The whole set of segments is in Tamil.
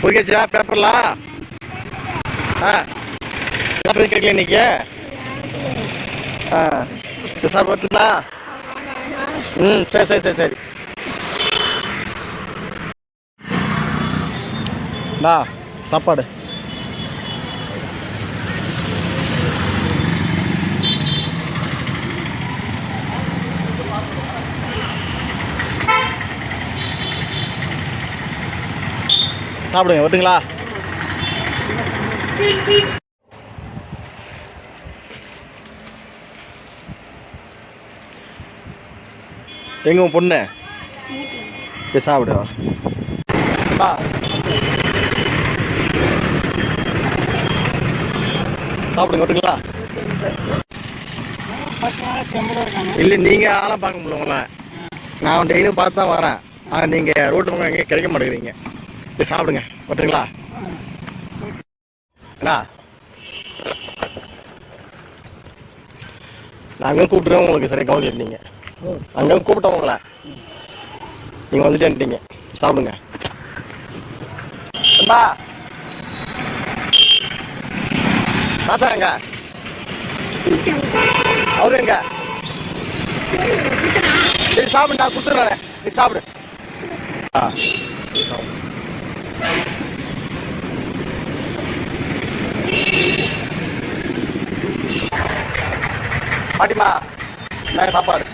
பொறிக்கச்சா பேப்பர்லாம் ஆ. பேப்பர் கிடைக்கல இன்னைக்கு? ஆ. சரி, சார் வரட்டுங்களா ம் சரி சரி சரி சரி. டா சாப்பாடு. சாப்பிடுங்க வரட்டுங்களா? எங்க உன் பொண்ணு? சரி சாப்பிடு சாப்பிடுங்க வரட்டுங்களா? இல்லை நீங்கள் ஆளும் பார்க்க முடியல உங்களை. நான் டெய்லியும் பார்த்து தான் வரேன். ஆனால் நீங்கள் ரோட்டு பக்கம் எங்கேயும் கிடைக்க மாட்டேங்கிறீங்க. சரி சாப்பிடுங்க. வரட்டுங்களா அண்ணா. நாங்கள் கூப்பிட்டுருவோம் உங்களுக்கு சரி கவனிச்சிருந்தீங்க அங்கே கூப்பிட்டோம் உங்களை. நீங்கள் வந்துட்டேன்ட்டீங்க சாப்பிடுங்க. அண்ணா. தாத்தா எங்க? அவரு எங்க? சரி சாப்பிடு கொடுத்துட்றேன் நீ சாப்பிடு. ஆ பாட்டிமா நான் சாப்பாடு?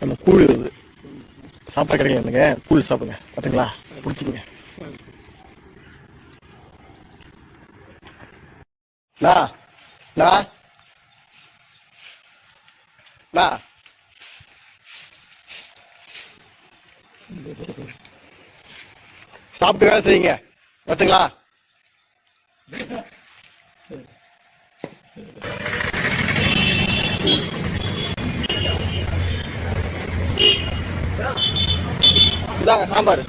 நம்ம கூழ் வருது சாப்பாடு கிடைக்கலங்க கூழ் சாப்பிடுங்க. பார்த்தீங்களா பிடிச்சிங்க நா நா நா சாப்பிட்டு வேலை செய்யுங்க. பார்த்தீங்களா இதாங்க சாம்பார்.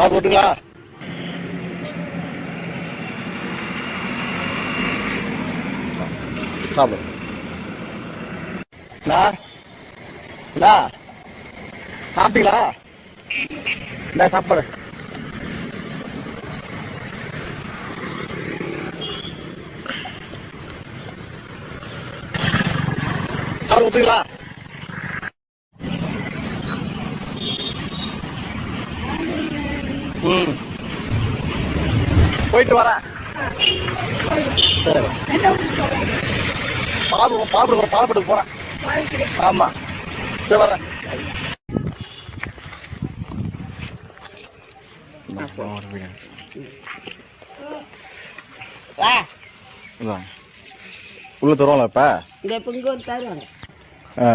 சாப்பிட்டுங்களா சாப்பிடு. சாப்பிட்டீங்களா? இந்த சாப்பாடு. சாப்பிட போயிட்டு வரேன். சரி பாடுவோம் பாடுவோம் பாடுபட்டு போறேன். ஆமா. சரி வரேன். உள்ள தருவாங்களா இப்ப? இந்த வந்து தருவாங்க ஆ.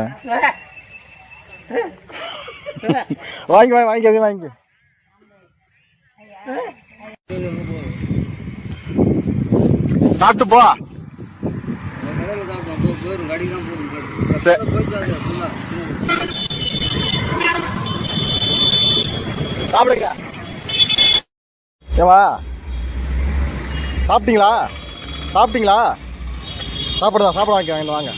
வாங்கி வாங்கி வாங்கி வாங்கி. சாப்பிட்டு போ. சாப்பிடுங்க. ஏவா. சாப்பிட்டீங்களா? சாப்பிட்டீங்களா? சாப்பிடுதா சாப்பிட வாங்க வாங்க வாங்க.